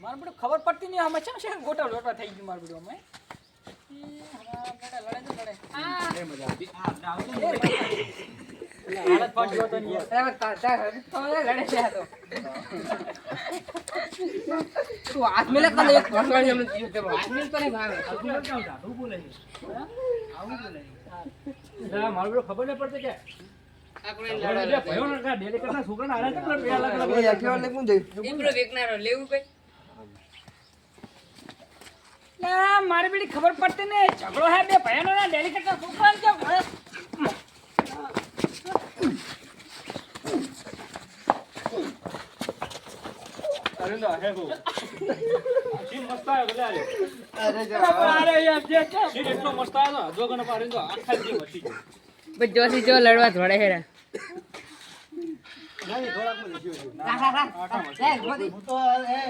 મારે બધું ખબર પડતી નહીં અમે છે ને ગોટા લોટા થઈ ગયું મારું બધું અમે મારું ખબર નહીં પડતી કે વેચનારો લેવું કઈ ના મારે બેડી ખબર પડતી ને ઝઘડો હે બે ભયાનો ના ડેલી કરતા છોકરાને કેમ? અરે ના, હે બહુ. સીન મસ્ત આયો ગલે અરે અરે જો અરે યાર જે કે સીન એટલો મસ્ત આયો ને, જો ગણ તો આખા જ જીવ હસી ગયો. બસ જોથી જો લડવા ધોળે હેરા નહીં, થોડાકમાં લખ્યું ના ના. હું તો એ